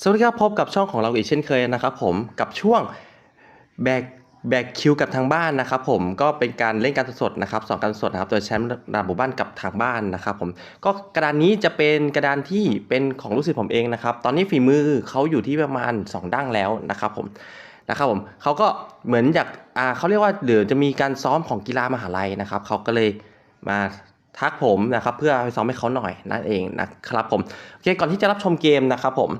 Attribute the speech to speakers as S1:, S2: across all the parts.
S1: สวัสดีครับพบกับช่องของเราอีกเช่นเคยนะครับผมกับช่วงแบกแบกคิวกับทางบ้านนะครับผมก็เป็นการเล่นการสดนะครับสองการสดนะครับโดยแชมป์ระดับหมู่บ้านกับทางบ้านนะครับผมก็กระดานนี้จะเป็นกระดานที่เป็นของลูกศิษย์ผมเองนะครับ ตอนนี้ฝีมือเขาอยู่ที่ประมาณ 2 ดั้งแล้วนะครับผมนะครับผมเขาก็เหมือนอยากอ่าเขาเรียกว่าเดี๋ยวจะมีการซ้อมของกีฬามหาลัยนะครับเขาก็เลยมาทักผมนะครับเพื่อไปซ้อมให้เขาหน่อยนั่นเองนะครับผมโอเคก่อนที่จะรับชมเกมนะครับผม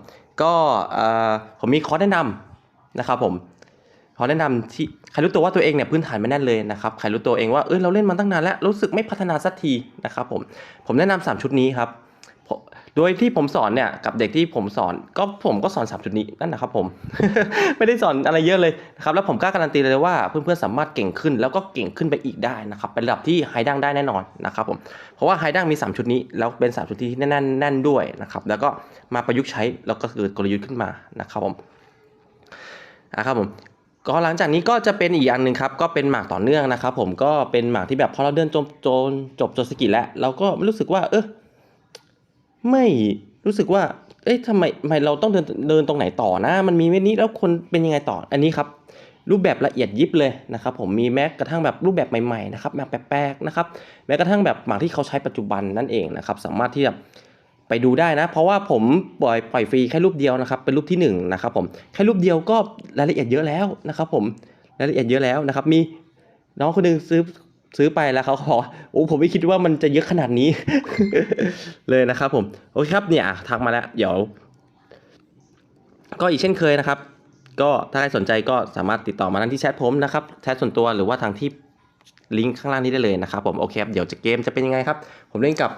S1: ก็เอ่อผมมีคอร์สแนะนำนะครับผมคอร์สแนะนำที่ใครรู้ตัวว่าตัวเองเนี่ยพื้นฐานไม่แน่นเลยนะครับใครรู้ตัวเองว่าเออเราเล่นมาตั้งนานแล้วรู้สึกไม่พัฒนาสักทีนะครับผมผมแนะนำสามชุดนี้ครับ โดยที่ผมสอนเนี่ยกับเด็กที่ผมสอนก็ผมก็สอนสามชุดนี้นั่นนะครับผม ไม่ได้สอนอะไรเยอะเลยนะครับแล้วผมกล้าการันตีเลยว่าเพื่อนๆสามารถเก่งขึ้น แล้วก็เก่งขึ้นไปอีกได้นะครับเป็นระดับที่ไฮดังได้แน่นอนนะครับผมเพราะว่าไฮดังมี 3 ชุดนี้แล้วเป็น 3 ชุดที่แน่นๆแน่นด้วยนะครับแล้วก็มาประยุกต์ใช้แล้วก็เกิดกลยุทธ์ขึ้นมานะครับผมนะครับผมก็หลังจากนี้ก็จะเป็นอีกอันหนึ่งครับก็เป็นหมากต่อเนื่องนะครับผมก็เป็นหมากที่แบบพอเราเดินจบจนจบโจสกิลแล้วเราก็รู้สึกว่าเออ ไม่รู้สึกว่า เอ๊ะทำไมทำไมเราต้องเดินเดินตรงไหนต่อนะ มันมีเม็ดนี้แล้วคนเป็นยังไงต่อ อันนี้ครับรูปแบบละเอียดยิบเลยนะครับผมมีแม้กระทั่งแบบรูปแบบใหม่ๆนะครับแบบแปลกๆนะครับแม้กระทั่งแบบหมากที่เขาใช้ปัจจุบันนั่นเองนะครับสามารถที่จะไปดูได้นะ เพราะว่าผมปล่อยปล่อยฟรีแค่รูปเดียวนะครับเป็นรูปที่หนึ่งนะครับผมแค่รูปเดียวก็รายละเอียดเยอะแล้วนะครับผมรายละเอียดเยอะแล้วนะครับมีน้องคนหนึงซื้อ ซื้อไปแล้วเขาก็บอกโอ้ผมไม่คิดว่ามันจะเยอะขนาดนี้ เลยนะครับผม โอเคครับเนี่ยทักมาแล้ว เดี๋ยว ก็อีกเช่นเคยนะครับ ก็ถ้าใครสนใจก็สามารถติดต่อมาทางที่แชทผมนะครับแชทส่วนตัวหรือว่าทางที่ลิงก์ข้างล่างนี้ได้เลยนะครับผมโอเคครับเดี๋ยวจะเกมจะเป็นยังไงครับ ผมเล่นกับ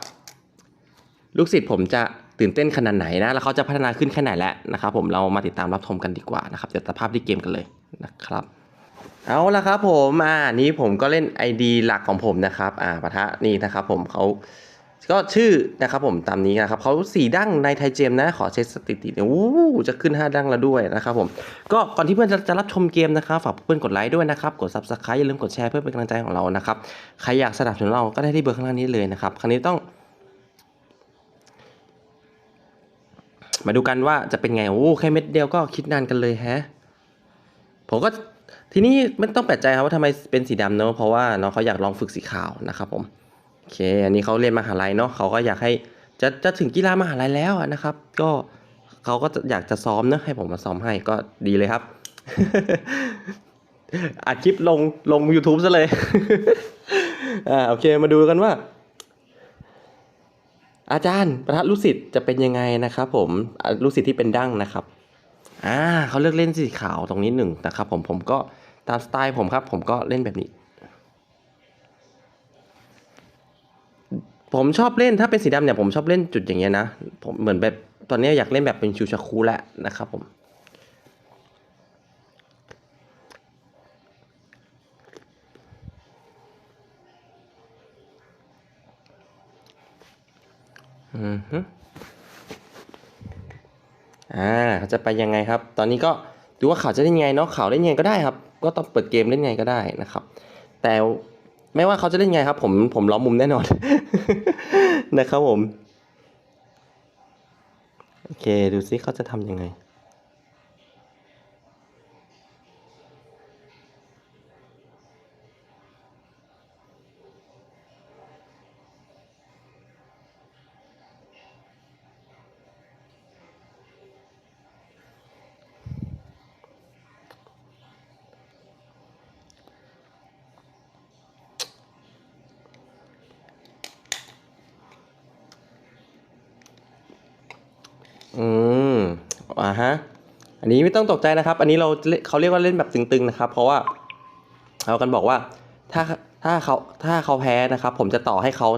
S1: ลูกศิษย์ผมจะตื่นเต้นขนาดไหนนะ แล้วเขาจะพัฒนาขึ้นแค่ไหนแล้วนะครับผมเรามาติดตามรับชมกันดีกว่านะครับเดี๋ยวตัดภาพที่เกมกันเลยนะครับ เอาละครับผมอ่านี้ผมก็เล่น ID หลักของผมนะครับอ่าปะทะนี่นะครับผมเขาก็ชื่อนะครับผมตามนี้นะครับเขาสี่ดั้งในไทยเจมนะ ขอเช็คสถิติเนี่ยโอ้จะขึ้น 5 ดั้งแล้วด้วยนะครับผม ก็ก่อนที่เพื่อนจะจะรับชมเกมนะครับฝากเพื่อนกดไลค์ด้วยนะครับ กด subscribe อย่าลืมกดแชร์เพื่อเป็นกำลังใจของเรานะครับ ใครอยากสนับสนุนเราก็ได้ที่เบอร์ข้างล่างนี้เลยนะครับ ครั้งนี้ต้อง มาดูกันว่าจะเป็นไงโอ้แค่เม็ดเดียวก็คิดนานกันเลยแฮะผมก็ ทีนี้ไม่ต้องแปลกใจครับว่าทำไมเป็นสีดำเนอะเพราะว่าน้องเขาอยากลองฝึกสีขาวนะครับผมโอเค อันนี้เขาเรียนมหาลัยเนาะเขาก็อยากให้จะจะถึงกีฬามหาลัยแล้วนะครับ ก็เขาก็อยากจะซ้อมเนอะให้ผมมาซ้อมให้ก็ดีเลยครับอัดคลิปลงลง YouTube ซะเลย อ่าโอเคมาดูกันว่า อาจารย์ประทัดลูกศิษย์จะเป็นยังไงนะครับผมลูกศิษย์ที่เป็นดั้งนะครับ อ่าเขาเลือกเล่นสีขาวตรงนี้หนึ่งนะครับผมผมก็ตามสไตล์ผมครับ ผมก็เล่นแบบนี้ ผมชอบเล่นถ้าเป็นสีดำเนี่ยผมชอบเล่นจุดอย่างเงี้ยนะผมเหมือนแบบตอนนี้อยากเล่นแบบเป็นชูชาคูแล้วนะครับผมอือฮึ อ่าเขาจะไปยังไงครับ ตอนนี้ก็ดูว่าเขาจะเล่นยังไงเนาะเขาเล่นยังไงก็ได้ครับ ก็ต้องเปิดเกมเล่นยังไงก็ได้นะครับ แต่ไม่ว่าเขาจะเล่นยังไงครับ ผมผมล้อมมุมแน่นอน นะครับผม โอเค ดูซิเขาจะทำยังไง นี้ไม่ต้องตกใจนะครับ อันนี้เราเขาเรียกว่าเล่นแบบตึงๆนะครับ เพราะว่าเขากันบอกว่าถ้าถ้าเขาถ้าเขาแพ้นะครับ ผมจะต่อให้เขา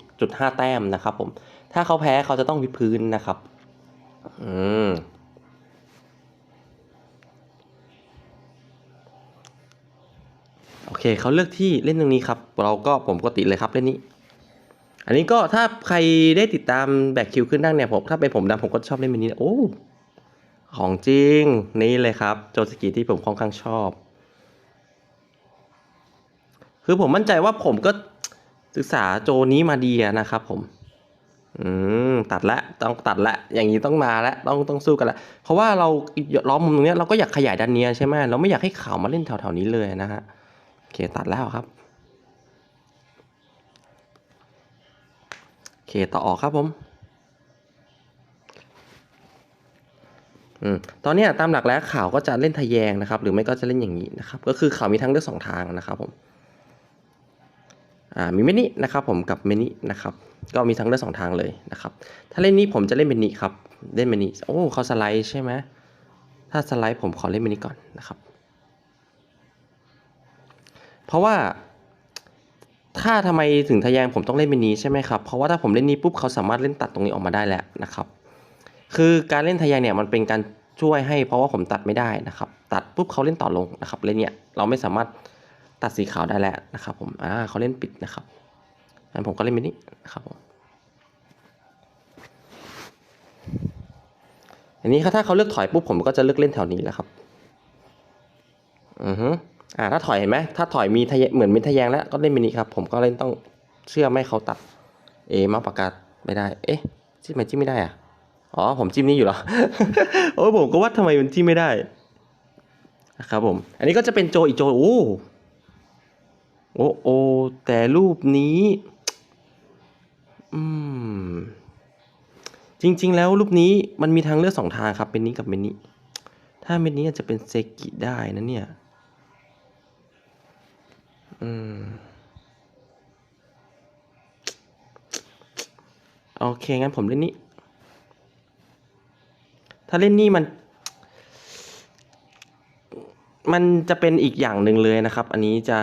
S1: 30.5 แต้มนะครับ ผม ถ้าเขาแพ้เขาจะต้องวิดพื้นนะครับ อืมโอเคเขาเลือกที่เล่นตรงนี้ครับ เราก็ผมปกติเลยครับเล่นนี้ อันนี้ก็ถ้าใครได้ติดตามแบกคิวขึ้นดั้งเนี่ยผมถ้าเป็นผมดำผมก็ชอบเล่นแบบนี้โอ้ ของจริงนี่เลยครับ โจสกิที่ผมค่อนข้างชอบ คือผมมั่นใจว่าผมก็ศึกษาโจนี้มาดีนะครับผม อืมตัดละต้องตัดละ อย่างนี้ต้องมาละต้องต้องสู้กันละเพราะว่าเราล้อมมุมตรงนี้เราก็อยากขยายด้านเนี้ใช่ไหมเราไม่อยากให้ขาวมาเล่นแถวๆนี้เลยนะฮะโอเคตัดแล้วครับโอเคต่อออกครับผม อืมตอนนี้ตามหลักแล้วข่าวก็จะเล่นทะแยงนะครับ หรือไม่ก็จะเล่นอย่างนี้นะครับ ก็คือข่าวมีทั้งเลือกสองทางนะครับผมอ่ามีเมนินะครับผมกับเมนินะครับ ก็มีทั้งเลือกสองทางเลยนะครับ ถ้าเล่นนี้ผมจะเล่นเมนิครับ เล่นเมนิโอ้เขาสไลด์ใช่ไหมถ้าสไลด์ผมขอเล่นเมนิก่อนนะครับ เพราะว่าถ้าทำไมถึงทะแยงผมต้องเล่นเมนิใช่ไหมครับ เพราะว่าถ้าผมเล่นนี้ปุ๊บเขาสามารถเล่นตัดตรงนี้ออกมาได้แล้วนะครับ คือการเล่นทะแยงเนี่ยมันเป็นการช่วยให้เพราะว่าผมตัดไม่ได้นะครับ ตัดปุ๊บเขาเล่นต่อลงนะครับเล่นเนี่ยเราไม่สามารถตัดสีขาวได้แล้วนะครับผมอ่าเขาเล่นปิดนะครับงั้นผมก็เล่นมินินะครับผมอันนี้ถ้าเขาเลือกถอยปุ๊บผมก็จะเลือกเล่นแถวนี้แหละครับอือฮึอ่าถ้าถอยเห็นไหมถ้าถอยมีทะแยเหมือนมีทะแยงแล้วก็เล่นมินิครับ ผมก็เล่นต้องเชื่อไม่เขาตัด เอมาปากกาไม่ได้ เอ๊ะจิ้มไมจิ้มไม่ได้อะ อ๋อผมจิ้มนี่อยู่เหรอโอ้ยผมก็ว่าทำไมมันจิ้มไม่ได้นะครับผม อันนี้ก็จะเป็นโจอีกโจโอ้โอ้โอแต่รูปนี้ อืม จริง ๆ แล้วรูปนี้มันมีทางเลือกสองทางครับ เป็นนี้กับเป็นนี้ ถ้าเป็นนี้อาจจะเป็นเซกิได้นะเนี่ย อืมโอเค งั้นผมเล่นนี้ ถ้าเล่นนี่มัน มันจะเป็นอีกอย่างหนึ่งเลยนะครับ อันนี้จะ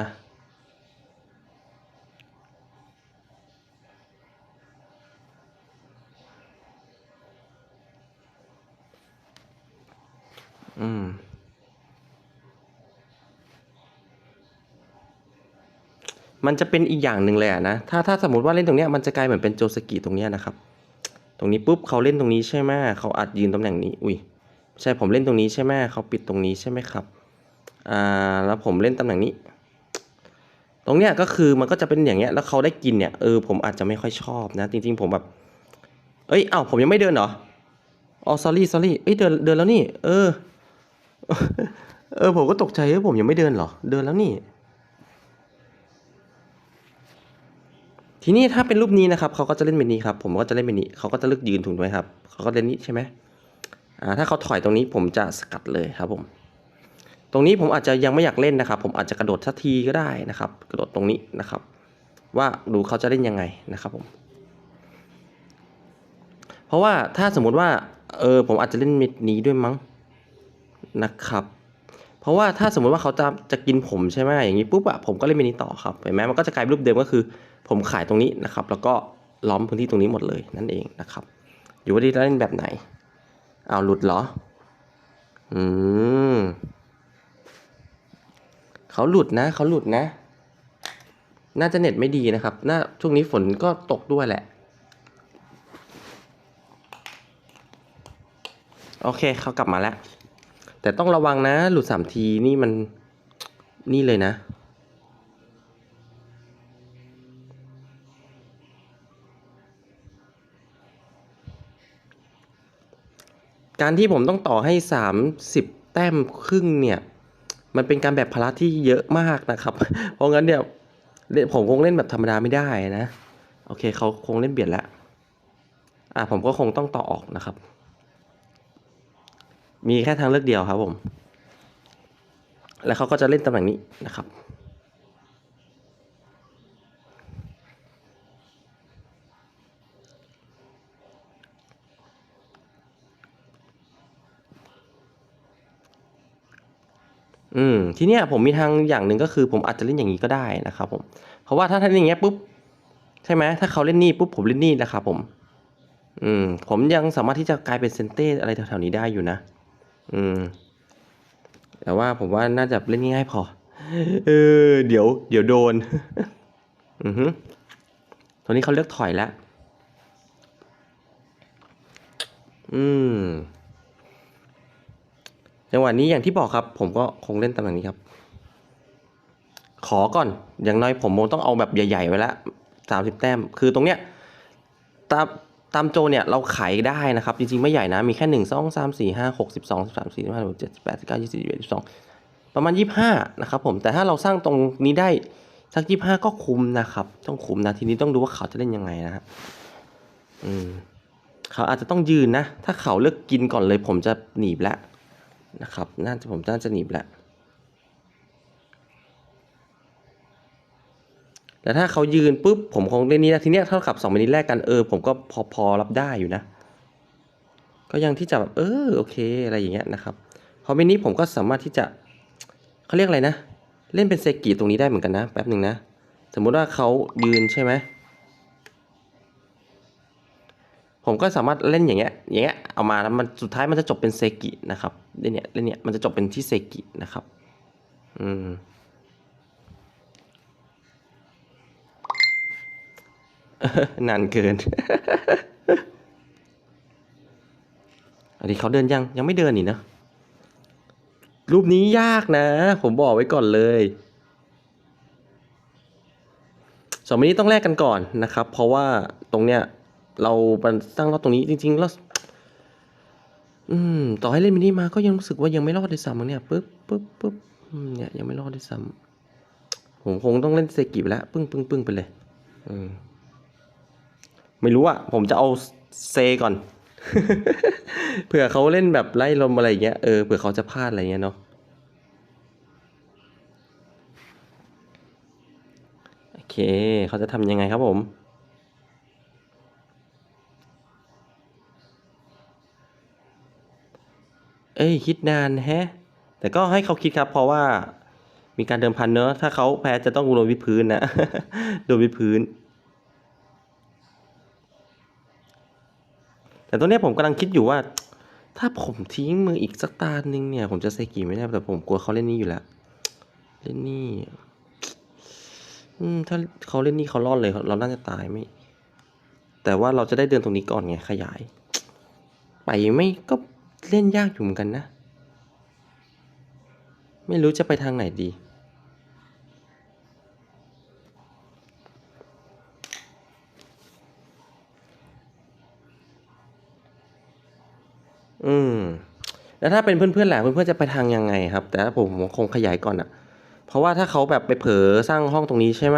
S1: อืมมันจะเป็นอีกอย่างหนึ่งเลยอะนะ ถ้าถ้าสมมติว่าเล่นตรงเนี้ยมันจะกลายเหมือนเป็นโจสกิตรงเนี้ยนะครับ ตรงนี้ปุ๊บเขาเล่นตรงนี้ใช่ไหมเขาอาจยืนตำแหน่งนี้ อุ้ยใช่ผมเล่นตรงนี้ใช่ไหมเขาปิดตรงนี้ใช่ไหมครับ อ่า แล้วผมเล่นตำแหน่งนี้ ตรงเนี้ยก็คือมันก็จะเป็นอย่างเงี้ย แล้วเขาได้กินเนี่ย เออ ผมอาจจะไม่ค่อยชอบนะ จริง ๆ ผมแบบ เอ้ยเอ้าผมยังไม่เดินเหรอ อ๋อ sorry sorry เอ้ย เดิน เดินแล้วนี่ เออ เออ ผมก็ตกใจว่าผมยังไม่เดินเหรอ เดินแล้วนี่ ทีนี้ถ้าเป็นรูปนี้นะครับเขาก็จะเล่นเป็นนี้ครับ ผมก็จะเล่นเป็นนี้เขาก็จะเลือกยืนถูกไหมครับเขาก็เล่นนี้ใช่ไหมอ่าถ้าเขาถอยตรงนี้ผมจะสกัดเลยครับผม ตรงนี้ผมอาจจะยังไม่อยากเล่นนะครับ ผมอาจจะกระโดดสักทีก็ได้นะครับ กระโดดตรงนี้นะครับ ว่าดูเขาจะเล่นยังไงนะครับผม เพราะว่าถ้าสมมุติว่าเออผมอาจจะเล่นเม็ดนี้ด้วยมั้งนะครับ เพราะว่าถ้าสมมติว่าเขาจะจะกินผมใช่ไหมอย่างนี้ปุ๊บอะผมก็เล่นเมนี้ต่อครับเห็นไหมมันก็จะกลายเป็นรูปเดิมก็คือ ผมขายตรงนี้นะครับ แล้วก็ล้อมพื้นที่ตรงนี้หมดเลยนั่นเองนะครับ อยู่ว่าที่จะเล่นแบบไหนเอาหลุดเหรอ อืมเขาหลุดนะเขาหลุดนะ น่าจะเน็ตไม่ดีนะครับ น่าช่วงนี้ฝนก็ตกด้วยแหละ โอเคเขากลับมาแล้ว แต่ต้องระวังนะ หลุดสามทีนี่มันนี่เลยนะ การที่ผมต้องต่อให้สามสิบแต้มครึ่งเนี่ย มันเป็นการแบบพละที่เยอะมากนะครับ เพราะงั้นเนี่ยผมคงเล่นแบบธรรมดาไม่ได้นะ โอเคเขาคงเล่นเบียดแล้ว อะผมก็คงต้องต่อออกนะครับ มีแค่ทางเลือกเดียวครับผม แล้วเขาก็จะเล่นตำแหน่งนี้นะครับ อืมทีเนี้ยผมมีทางอย่างหนึ่งก็คือผมอาจจะเล่นอย่างนี้ก็ได้นะครับผมเพราะว่าถ้าท่านอย่างเงี้ยปุ๊บใช่ไหมถ้าเขาเล่นนี่ปุ๊บผมเล่นนี่นะครับผม อืมผมยังสามารถที่จะกลายเป็นเซนเต้อะไรแถวๆนี้ได้อยู่นะ อืม แต่ว่าผมว่าน่าจะเล่นง่ายๆพอ เออ เดี๋ยว เดี๋ยวโดน อือฮึตอนนี้เขาเลือกถอยแล้ว อืม จังหวะนี้อย่างที่บอกครับ ผมก็คงเล่นตำแหน่งนี้ครับ ขอก่อน อย่างน้อยผมคงต้องเอาแบบใหญ่ ๆ ไว้ละสามสิบแต้ม คือตรงเนี้ยตาตามโจเนี่ยเราขายได้นะครับ จริง ๆ ไม่ใหญ่นะ มีแค่หนึ่งสองสามสี่ห้าหกสิบสองสิบสามสี่สิบห้าสิบหกเจ็ดสิบแปดสิบเก้ายี่สิบยี่สิบสองประมาณยี่ห้านะครับผมแต่ถ้าเราสร้างตรงนี้ได้สักยี่ห้าก็คุ้มนะครับ ต้องคุ้มนะ ทีนี้ต้องดูว่าเขาจะเล่นยังไงนะฮะอืมเขาอาจจะต้องยืนนะ ถ้าเขาเลือกกินก่อนเลยผมจะหนีบแล้ว นะครับ น่าจะผมน่าจะหนีบแหล้วแต่ถ้าเขายืนปุ๊บผมคงเล่นนี้นะทีเนี้ยเท่ากับสองมินิแรกกันเออผมก็พอพอรับได้อยู่นะ ก็ยังที่จะแบบเออโอเคอะไรอย่างเงี้ยนะครับพอมินิผมก็สามารถที่จะเขาเรียกอะไรนะ เล่นเป็นเซกิตรงนี้ได้เหมือนกันนะแป๊บหนึ่งนะ สมมุติว่าเขายืนใช่ไหม ผมก็สามารถเล่นอย่างเงี้ย อย่างเงี้ยเอามาแล้วมันสุดท้ายมันจะจบเป็นเซกินะครับเล่นเนี้ยเล่นเนี้ยมันจะจบเป็นที่เซกินะครับ อืมนานเกิน อันนี้เขาเดินยังยังไม่เดินนี่นะ รูปนี้ยากนะ ผมบอกไว้ก่อนเลยสองมินิต้องแลกกันก่อนนะครับ เพราะว่าตรงเนี้ย เรามันตั้งรอบตรงนี้จริงๆแล้วอืมต่อให้เล่นมินิมาก็ยังรู้สึกว่ายังไม่รอดด้วยซ้ำเนี่ยปึ๊บปึ๊บปึ๊บเนี่ยยังไม่รอดด้วยซ้ำผมคงต้องเล่นเซกิไปแล้วปึ้งปึ้งปึ้งไปเลยอืมไม่รู้อะผมจะเอาเซก่อน เผื่อเขาเล่นแบบไล่ลมอะไรเงี้ยเออเผื่อเขาจะพลาดอะไรเงี้ยเนาะโอเค เขาจะทำยังไงครับผม เอ้ยคิดนานแฮะ แต่ก็ให้เขาคิดครับ เพราะว่ามีการเดิมพันเนอะถ้าเขาแพ้จะต้องโดนวิพื้นนะโดนวิพื้น แต่ตอนนี้ผมกำลังคิดอยู่ว่า ถ้าผมทิ้งมืออีกสักตาหนึ่งเนี่ย ผมจะเซกิไม่ได้แต่ผมกลัวเขาเล่นนี่อยู่แล้วเล่นนี่อืมถ้าเขาเล่นนี่เขารอดเลยเราน่าจะตายไม่ แต่ว่าเราจะได้เดินตรงนี้ก่อนไงขยาย ไปไม่ก็ เล่นยากอยู่เหมือนกันนะ ไม่รู้จะไปทางไหนดี อืม แล้วถ้าเป็นเพื่อนๆแหละเพื่อนๆจะไปทางยังไงครับ แต่ถ้าผมคงขยายก่อนอะเพราะว่าถ้าเขาแบบไปเผลอสร้างห้องตรงนี้ใช่ไหม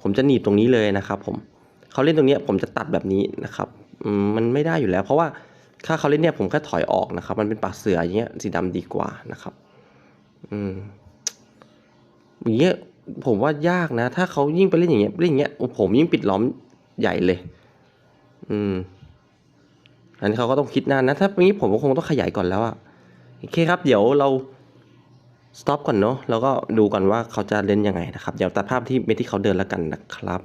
S1: ผมจะหนีบตรงนี้เลยนะครับ ผมเขาเล่นตรงนี้ผมจะตัดแบบนี้นะครับอืมมันไม่ได้อยู่แล้ว เพราะว่า ถ้าเขาเล่นเนี่ยผมแค่ถอยออกนะครับ มันเป็นปากเสืออย่างเงี้ยสีดำดีกว่านะครับ อืมอย่างเงี้ยผมว่ายากนะ ถ้าเขายิ่งไปเล่นอย่างเงี้ยเล่นอย่างเงี้ยโอ้ผมยิ่งปิดล้อมใหญ่เลย อืม อันนี้เขาก็ต้องคิดนานนะ ถ้าอย่างนี้ผมก็คงต้องขยายก่อนแล้วอะโอเคครับ เดี๋ยวเราสต็อปก่อนเนาะแล้วก็ดูก่อนว่าเขาจะเล่นยังไงนะครับ เดี๋ยวตัดภาพที่เมที่เขาเดินแล้วกันนะครับ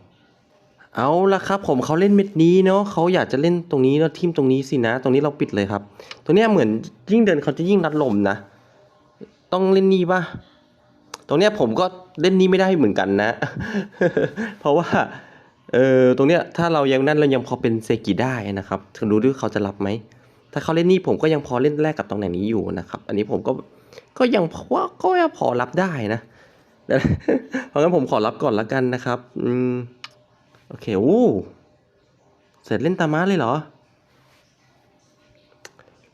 S1: เอาละครับผมเขาเล่นเม็ดนี้เนาะเขาอยากจะเล่นตรงนี้เนาะทิมตรงนี้สินะ ตรงนี้เราปิดเลยครับตรงเนี้ยเหมือนยิ่งเดินเขาจะยิ่งรัดลมนะ ต้องเล่นนี่ปะตรงเนี้ยผมก็เล่นนี้ไม่ได้เหมือนกันนะ เพราะว่าเออตรงเนี้ยถ้าเรายังนั่นเรายังพอเป็นเซกิได้นะครับถึงดูด้วยเขาจะรับไหมถ้าเขาเล่นนี่ผมก็ยังพอเล่นแรกกับตำแหน่งนี้อยู่นะครับ อันนี้ผมก็ก็ยังพอว่าก็ยังพอรับได้นะเพราะงั้นผมขอรับก่อนละกันนะครับ อืม โอเค โอ้ เสร็จเล่นตาม้าเลยเหรอ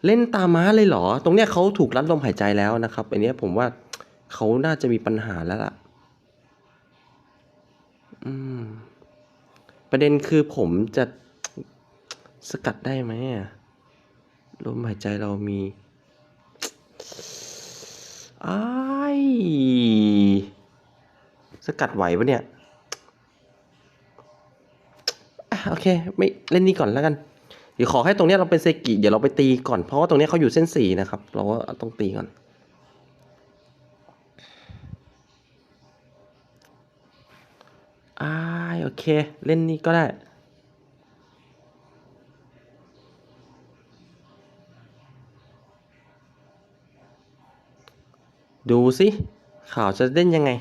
S1: เล่นตาม้าเลยเหรอ ตรงเนี้ยเขาถูกรัดลมหายใจแล้วนะครับ อันนี้ผมว่าเขาน่าจะมีปัญหาแล้วล่ะ อืม ประเด็นคือผมจะสกัดได้ไหมลมหายใจเรามีอ้ายสกัดไหวปะเนี่ย โอเค ไม่เล่นนี่ก่อนแล้วกันเดี๋ยวขอให้ตรงนี้เราเป็นเซกิเดี๋ยวเราไปตีก่อนเพราะว่าตรงนี้เขาอยู่เส้นสี่นะครับ เราก็ต้องตีก่อนอ้าโอเค เล่นนี่ก็ได้ดูสิข่าวจะเล่นยังไง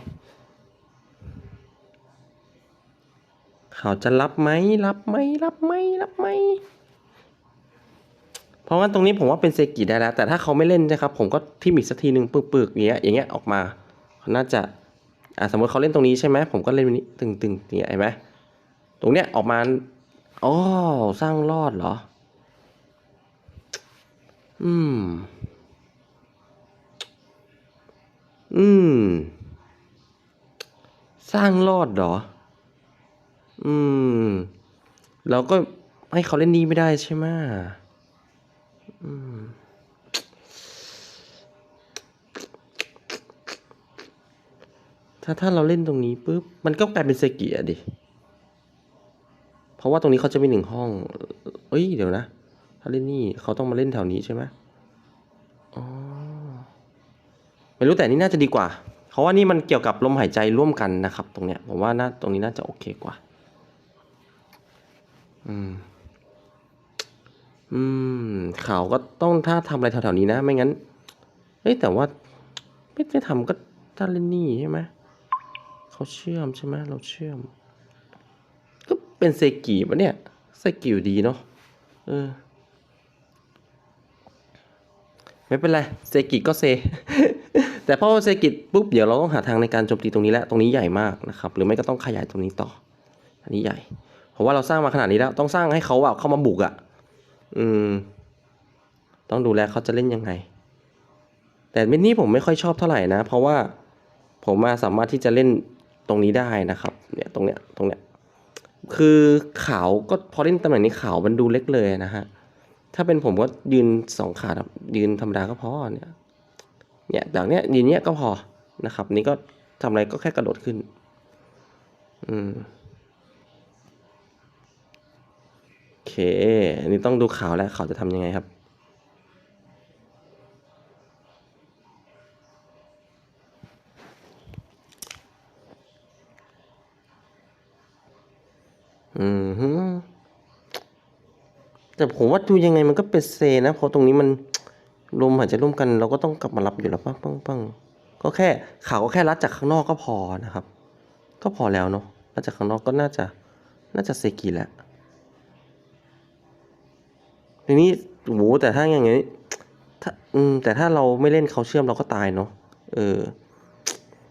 S1: ข่าจะรับไหมรับไหมรับไหมรับไหมเพราะว่าตรงนี้ผมว่าเป็นเซกิได้แล้ว แต่ถ้าเขาไม่เล่นนะครับ ผมก็ทิมอีกสักทีหนึ่งปึกๆอย่างเงี้ย อย่างเงี้ยออกมาเขาน่าจะอ่าสมมติเขาเล่นตรงนี้ใช่ไหมผมก็เล่นแบบนี้ตึงๆอย่างเงี้ยเห็นไหมตรงเนี้ยออกมาอ๋อสร้างรอดเหรอ อืม อืม สร้างรอดเหรอ อืม เราก็ให้เขาเล่นนี้ไม่ได้ใช่ไหมอืมถ้าถ้าเราเล่นตรงนี้ปุ๊บมันก็กลายเป็นเซกิอะดิ เพราะว่าตรงนี้เขาจะมีหนึ่งห้อง เอ้ยเดี๋ยวนะ ถ้าเล่นนี่เขาต้องมาเล่นแถวนี้ใช่ไหมอ๋อไม่รู้แต่นี่น่าจะดีกว่า เพราะว่านี่มันเกี่ยวกับลมหายใจร่วมกันนะครับ ตรงเนี้ยผมว่าน่าตรงนี้น่าจะโอเคกว่า อืม อืมเขาก็ต้องถ้าทำอะไรแถวๆนี้นะไม่งั้นเอ้ยแต่ว่า ไม่ไม่ทำก็ถ้าเล่นนี่ใช่ไหมเขาเชื่อมใช่ไหมเราเชื่อม ก็เป็นเซกิปะเนี่ยเซกิอยู่ดีเนาะเออ ไม่เป็นไรเซกิก็เซ แต่พอเซกิปุ๊บเดี๋ยวเราต้องหาทางในการโจมตีตรงนี้แล้วตรงนี้ใหญ่มากนะครับ หรือไม่ก็ต้องขยายตรงนี้ต่อ อันนี้ใหญ่ เพราะว่าเราสร้างมาขนาดนี้แล้ว ต้องสร้างให้เขาแบบเข้ามาบุกอะ่ะอืม ต้องดูแลเขาจะเล่นยังไง แต่เมนนี่ผมไม่ค่อยชอบเท่าไหร่นะ เพราะว่าผมมาสามารถที่จะเล่นตรงนี้ได้นะครับ เนี่ยตรงเนี้ยตรงเนี้ย คือขาวก็พอเล่นตำแหน่งนี้ขาวมันดูเล็กเลยนะฮะ ถ้าเป็นผมก็ยืนสองขายืนธรรมดาก็พอเนี่ย เนี่ยแบบเนี้ยยืนเนี้ยก็พอนะครับ นี่ก็ทำอะไรก็แค่กระโดดขึ้น อืม เค อันนี้ต้องดูข่าวแล้วเขาจะทำยังไงครับ อืมฮึแต่ผมว่าดูยังไงมันก็เป็นเซนะ เพราะตรงนี้มันลมหายใจร่วมกันเราก็ต้องกลับมารับอยู่แล้วปังปังปังก็แค่ข่าวก็แค่รัดจากข้างนอกก็พอนะครับ ก็พอแล้วเนาะรัดจากข้างนอกก็น่าจะ น่าจะเซกิแหละ ทีนี้โหแต่ถ้าอย่างงี้ถ้าอืมแต่ถ้าเราไม่เล่นเขาเชื่อมเราก็ตายเนาะเออ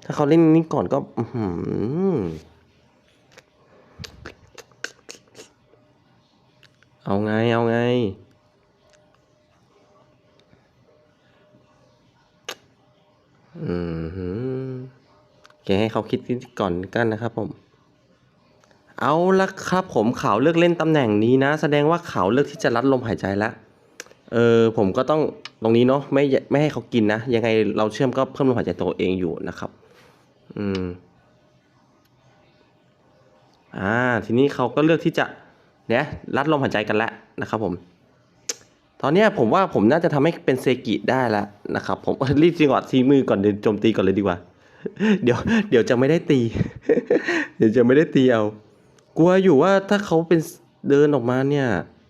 S1: ถ้าเขาเล่นนี่ก่อนก็ อือหือเอาไง เอาไง อืมหือโอเคให้เขาคิดก่อนกันนะครับผม เอาละครับผมข่าวเลือกเล่นตำแหน่งนี้นะ แสดงว่าข่าวเลือกที่จะรัดลมหายใจแล้วเออผมก็ต้องตรงนี้เนาะไม่ไม่ให้เขากินนะ ยังไงเราเชื่อมก็เพิ่มลมหายใจตัวเองอยู่นะครับ อืมอ่าทีนี้เขาก็เลือกที่จะเนี่ยรัดลมหายใจกันแล้วนะครับ ผม ตอนนี้ผมว่าผมน่าจะทำให้เป็นเซกิได้แล้วนะครับ ผมรีบจริงก่อนทีมือก่อนเดี๋ยวโจมตีก่อนเลยดีกว่า เดี๋ยว เดี๋ยวจะไม่ได้ตี เดี๋ยวจะไม่ได้ตีเอา กลัวอยู่ว่าถ้าเขาเป็นเดินออกมาเนี่ย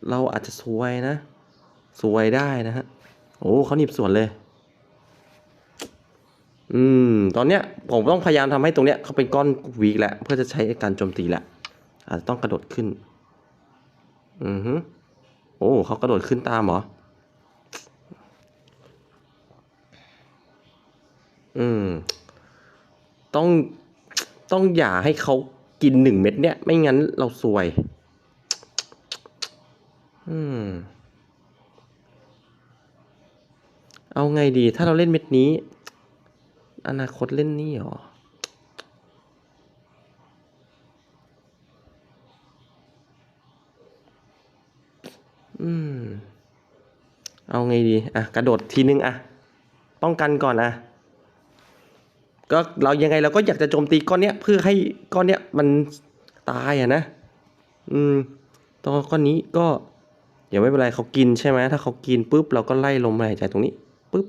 S1: เราอาจจะซวยนะซวยได้นะฮะ โอ้เขาหนีบสวนเลย อืม ตอนเนี้ยผมต้องพยายามทำให้ตรงเนี้ยเขาเป็นก้อนวีกแหละ เพื่อจะใช้การโจมตีแหละ อาจจะต้องกระโดดขึ้น อือฮึโอ้เขากระโดดขึ้นตามเหรอ อืม ต้องต้องอย่าให้เขา กินหนึ่งเม็ดเนี่ย ไม่งั้นเราซวย อืม เอาไงดี ถ้าเราเล่นเม็ดนี้ อนาคตเล่นนี่เหรอ อืม เอาไงดี อะ กระโดดทีนึงอะ ป้องกันก่อนอะ ก็เรายังไงเราก็อยากจะโจมตีก้อนเนี้ยเพื่อให้ก้อนเนี้ยมันตายอะนะ อืมตัวก้อนนี้ก็เดี๋ยวไม่เป็นไรเขากินใช่ไหมถ้าเขากินปุ๊บเราก็ไล่ลมหายใจตรงนี้ปุ๊บ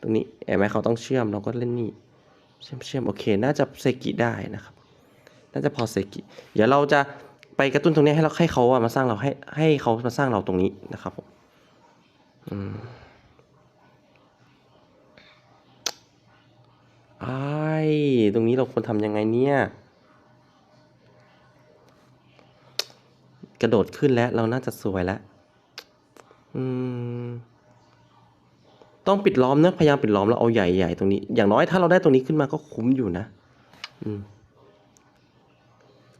S1: ตรงนี้เห็นไหมเขาต้องเชื่อมเราก็เล่นนี่เชื่อมเชื่อมโอเค น่าจะเซกิได้นะครับ น่าจะพอเซกิเดี๋ยวเราจะไปกระตุ้นตรงนี้ให้เราให้เขาอะมาสร้างเราให้ให้เขามาสร้างเราตรงนี้นะครับผมอืม ไอ้ตรงนี้เราควรทำยังไงเนี่ย กระโดดขึ้นแล้ว เราน่าจะสวยแล้ว อืม ต้องปิดล้อมนะ พยายามปิดล้อมแล้วเอาใหญ่ๆตรงนี้ อย่างน้อยถ้าเราได้ตรงนี้ขึ้นมาก็คุ้มอยู่นะ อืม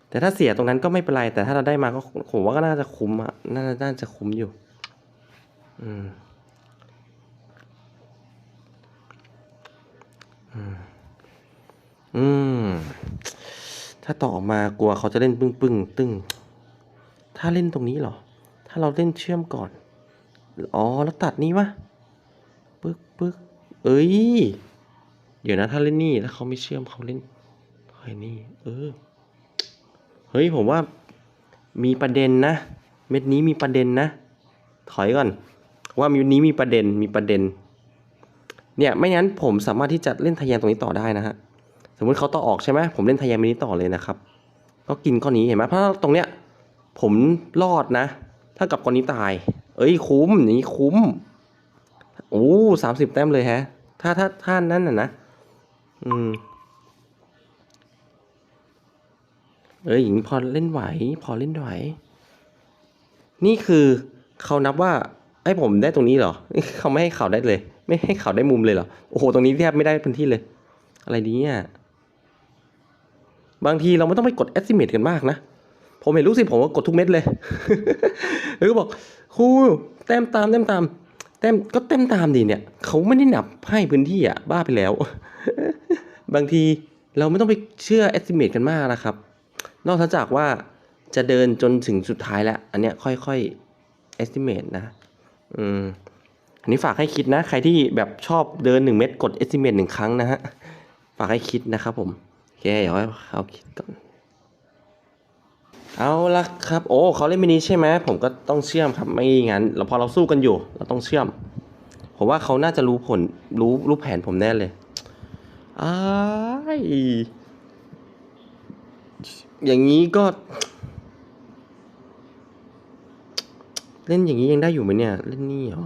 S1: แต่ถ้าเสียตรงนั้นก็ไม่เป็นไร แต่ถ้าเราได้มาก็ผมว่าก็น่าจะคุ้มอะน่าน่าจะคุ้มอยู่ อืม อืม อืม ถ้าต่อออกมากลัวเขาจะเล่นปึ้งปึ้งตึ้ง ถ้าเล่นตรงนี้เหรอ ถ้าเราเล่นเชื่อมก่อน อ๋อ แล้วตัดนี้วะปึ๊กปึ๊กเอ้ย เดี๋ยวนะ ถ้าเล่นนี่ถ้าเขาไม่เชื่อมเขาเล่นเฮ้ยนี่ เออ เฮ้ย ผมว่ามีประเด็นนะ เม็ดนี้มีประเด็นนะ ถอยก่อน ว่ามีนี้มีประเด็น มีประเด็น เนี่ย ไม่งั้นผมสามารถที่จะเล่นทะแยงตรงนี้ต่อได้นะฮะ สมมติเขาต่อออกใช่ไหมผมเล่นทะแยงมินิต่อเลยนะครับ ก็กินก้อนนี้เห็นไหมเพราะตรงเนี้ยผมรอดนะ ถ้ากับก้อนนี้ตาย เอ้ยคุ้มอย่างนี้คุ้มโอ้สามสิบแต้มเลยแฮะ ถ้าถ้าท่านนั้นน่ะนะ อืม เอ้ยอย่างพอเล่นไหว พอเล่นไหว นี่คือเขานับว่าไอ้ผมได้ตรงนี้เหรอ เขาไม่ให้เขาได้เลย ไม่ให้เขาได้มุมเลยเหรอ โอ้โห ตรงนี้แทบไม่ได้พื้นที่เลย อะไรดีเนี่ย บางทีเราไม่ต้องไปกด estimate กันมากนะ ผมเห็นลูกศิษย์ผมว่ากดทุกเม็ดเลยแล้วก็บอกครูแต้มตามแต้มตามแต้มก็แต้มตามดีเนี่ย เขาไม่ได้หนับให้พื้นที่อะบ้าไปแล้ว บางทีเราไม่ต้องไปเชื่อ estimate กันมากนะครับ นอกจากว่าจะเดินจนถึงสุดท้ายแล้ว อันเนี้ยค่อยๆ estimate นะ อืม อันนี้ฝากให้คิดนะ ใครที่แบบชอบเดินหนึ่งเม็ดกด estimate หนึ่งครั้งนะฮะ ฝากให้คิดนะครับผม โอเคเดี๋ยวให้เขาคิดก่อน เอาละครับ โอ้เขาเล่นมินิใช่ไหมผมก็ต้องเชื่อมครับ ไม่งั้นเราพอเราสู้กันอยู่ เราต้องเชื่อม ผมว่าเขาน่าจะรู้ผลรู้รู้แผนผมแน่เลยอ้ายอย่างนี้ก็ เล่นอย่างนี้ยังได้อยู่ไหมเนี่ย เล่นนี่เหรอ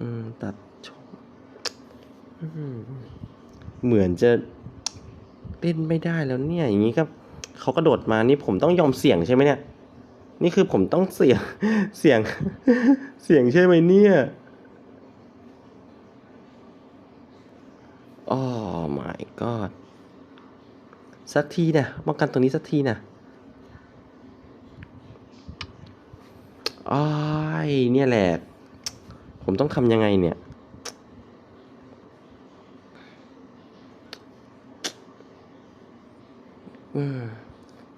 S1: อืมตัดชมอืมเหมือนจะ เล่นไม่ได้แล้วเนี่ยอย่างนี้ก็เขากระโดดมานี่ผมต้องยอมเสี่ยงใช่ไหมเนี่ย นี่คือผมต้องเสี่ยงเสี่ยงเสี่ยงใช่ไหมเนี่ยโอ๋อ my god สักทีนะป้องกันตรงนี้สักทีนะอ้ายเนี่ยแหละ ผมต้องทำยังไงเนี่ย อืม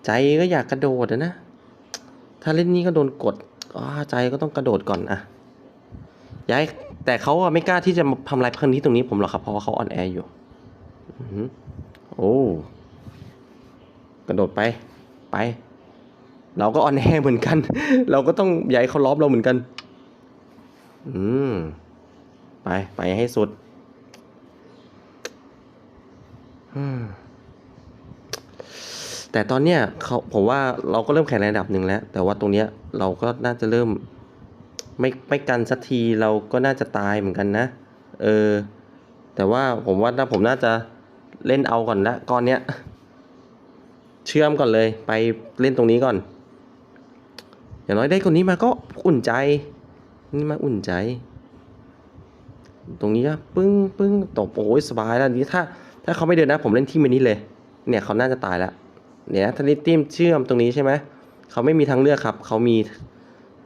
S1: ใจก็อยากกระโดดนะ ถ้าเล่นนี้ก็โดนกดอ่าใจก็ต้องกระโดดก่อนอะย้ายแต่เขาอะไม่กล้าที่จะมาทำลายพื้นที่ตรงนี้ผมหรอกครับ เพราะว่าเขาอ่อนแออยู่อือหือโอ้กระโดดไปไป เราก็อ่อนแอเหมือนกัน เราก็ต้องย้ายเขาล้อมเราเหมือนกัน อืมไปไปให้สุด อืม แต่ตอนเนี้ยเขาผมว่าเราก็เริ่มแข่งในระดับหนึ่งแล้ว แต่ว่าตรงเนี้ยเราก็น่าจะเริ่ม ไม่ไม่กันสักทีเราก็น่าจะตายเหมือนกันนะ เออ แต่ว่าผมว่าถ้าผมน่าจะเล่นเอาก่อนละก้อนเนี้ย เชื่อมก่อนเลย ไปเล่นตรงนี้ก่อน อย่างน้อยได้คนนี้มาก็อุ่นใจ นี่มาอุ่นใจ ตรงนี้อะปึ้งปึ้งตบโอ้ยสบายแล้วนี้ถ้า ถ้าเขาไม่เดินนะ ผมเล่นที่มินิเลยเนี่ยเขาน่าจะตายแล้ว เนี่ยนะถ้าลิติมเชื่อมตรงนี้ใช่ไหมเขาไม่มีทางเลือกครับ เขามี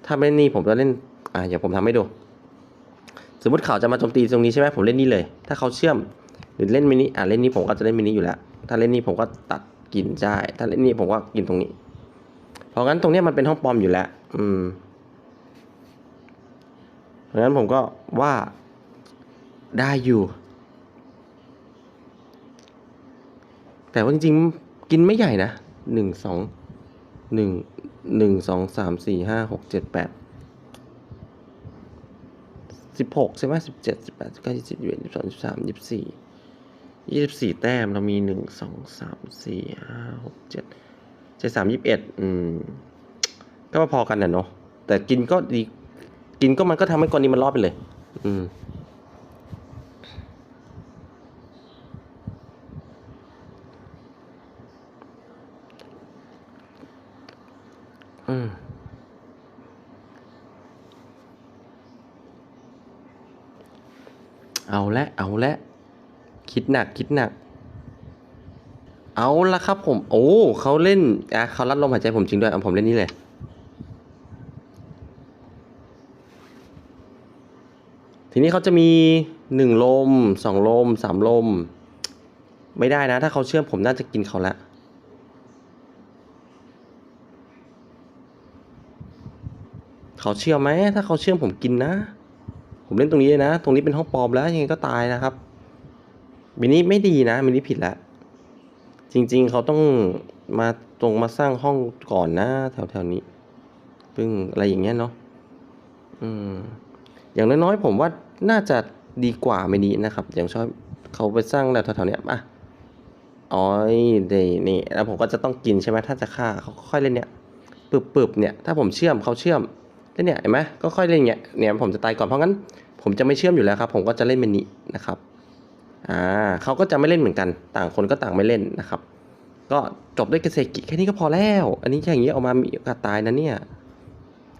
S1: ถ้าไม่เล่นนี่ผมจะเล่น อ่าอย่าผมทำให้ดู สมมติเขาจะมาโจมตีตรงนี้ใช่ไหมผมเล่นนี่เลย ถ้าเขาเชื่อม หรือเล่นมินิ อ่าเล่นนี้ผมก็จะเล่นมินิอยู่แล้ว ถ้าเล่นนี่ผมก็ตัดกินได้ ถ้าเล่นนี่ผมก็กินตรงนี้ เพราะงั้นตรงนี้มันเป็นห้องปลอมอยู่แล้ว อืม เพราะงั้นผมก็ว่าได้อยู่ แต่ว่าจริงๆ กินไม่ใหญ่นะหนึ่งสองหนึ่งหนึ่งสองสามสี่ห้าหกเจ็ดแปดสิบหกใช่ไหมสิบเจ็ดสิบแปดสิบเก้ายี่สิบยี่สิบเอ็ดยี่สิบสองยี่สิบสามยี่สิบสี่ยี่สิบสี่แต้ม เรามีหนึ่งสองสามสี่ห้าหกเจ็ดเจ็ดสามยี่สิบเอ็ดอืม ก็พอกันนะเนาะแต่กินก็ดี กินก็มันก็ทำให้กรณีมันรอดไปเลย อืม อืมเอาละ เอาละ คิดหนัก คิดหนัก เอาละครับผม โอ้ เขาเล่น อะเขารัดลมหายใจผมจริงด้วย เอาผมเล่นนี่เลย ทีนี้เขาจะมีหนึ่งลม สองลม สามลม ไม่ได้นะ ถ้าเขาเชื่อมผมน่าจะกินเขาละ เขาเชื่อไหมถ้าเขาเชื่อมผมกินนะ ผมเล่นตรงนี้เลยนะ ตรงนี้เป็นห้องปลอมแล้วยังไงก็ตายนะครับมินิไม่ดีนะมินิผิดแล้วจริง ๆ เขาต้องมาตรงมาสร้างห้องก่อนนะแถวๆนี้ปึ้งอะไรอย่างเงี้ยเนาะอืมอย่างน้อยๆผมว่าน่าจะดีกว่ามินินะครับ อย่างชอบเขาไปสร้างแถวๆเนี้ยอะอ๋อเดนี่แล้วผมก็จะต้องกินใช่ไหมถ้าจะฆ่าเขาค่อยเล่นเนี่ยปึบๆเนี่ย ถ้าผมเชื่อมเขาเชื่อม แล้วเนี่ยเห็นไหมก็ค่อยเล่นอย่างเงี้ยเนี่ยผมจะตายก่อนเพราะงั้น ผมจะไม่เชื่อมอยู่แล้วครับ ผมก็จะเล่นมินินะครับอ่าเขาก็จะไม่เล่นเหมือนกัน ต่างคนก็ต่างไม่เล่นนะครับ ก็จบด้วยเกษตรกิแค่นี้ก็พอแล้ว อันนี้อย่างนี้ยออกมามีโอกาสตายนะเนี่ย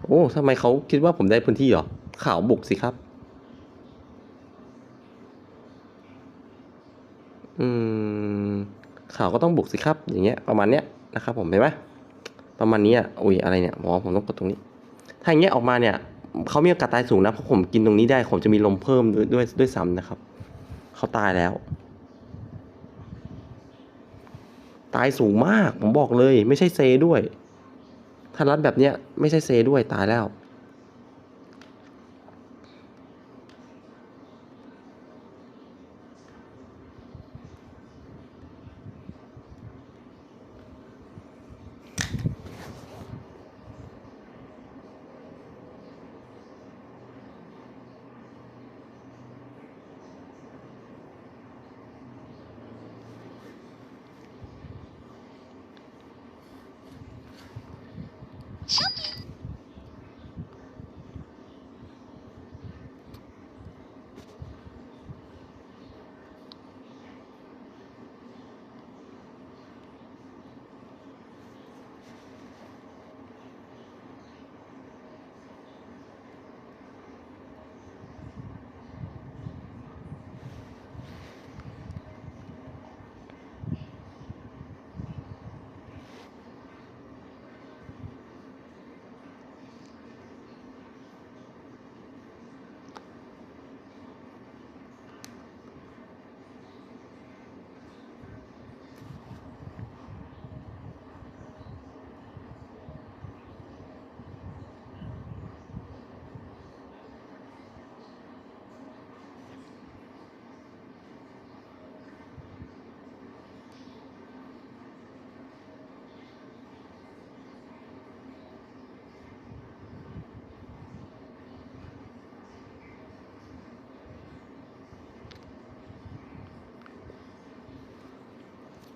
S1: โอ้ทำไมเขาคิดว่าผมได้พื้นที่หรอข่าวบุกสิครับอืมข่าวก็ต้องบุกสิครับ อย่างเงี้ยประมาณเนี้ยนะครับ ผมเห็นไหมประมาณนี้อะอุ้ยอะไรเนี่ยหมอผมต้องกดตรงนี้ ถ้าอย่างเงี้ยออกมาเนี่ยเขามีโอกาสตายสูงนะเพราะผมกินตรงนี้ได้ผมจะมีลมเพิ่มด้วยด้วยด้วยซ้ำนะครับเขาตายแล้ว ตายสูงมากผมบอกเลย ไม่ใช่เซด้วย ถ้ารัดแบบเนี้ยไม่ใช่เซด้วยตายแล้ว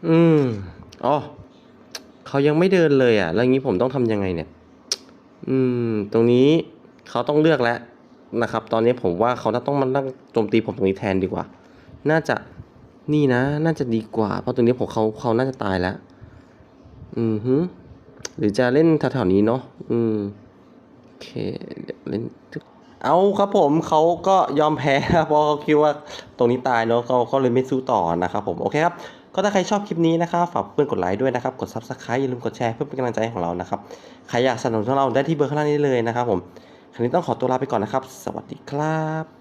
S1: อืมอ๋อเขายังไม่เดินเลยอะ แล้วงี้ผมต้องทำยังไงเนี่ย อืม ตรงนี้เขาต้องเลือกแล้วนะครับ ตอนนี้ผมว่าเขาน่าต้องมานั่งโจมตีผมตรงนี้แทนดีกว่า น่าจะนี่นะ น่าจะดีกว่า เพราะตรงนี้ผมเขาเขาน่าจะตายแล้ว อืมฮึหรือจะเล่นแถวๆนี้เนาะ อืมโอเคเดี๋ยวเล่นเอาครับผมเขาก็ยอมแพ้เพราะเขาคิดว่าตรงนี้ตายเนาะเขาเขาเลยไม่สู้ต่อนะครับผม โอเคครับ ก็ถ้าใครชอบคลิปนี้นะครับฝากเพื่อนกดไลค์ด้วยนะครับ กด subscribe อย่าลืมกดแชร์เพื่อเป็นกำลังใจให้ของเรานะครับ ใครอยากสนับสนุนเราได้ที่เบอร์ข้างล่างนี้เลยนะครับผม ครั้นี้ต้องขอตัวลาไปก่อนนะครับ สวัสดีครับ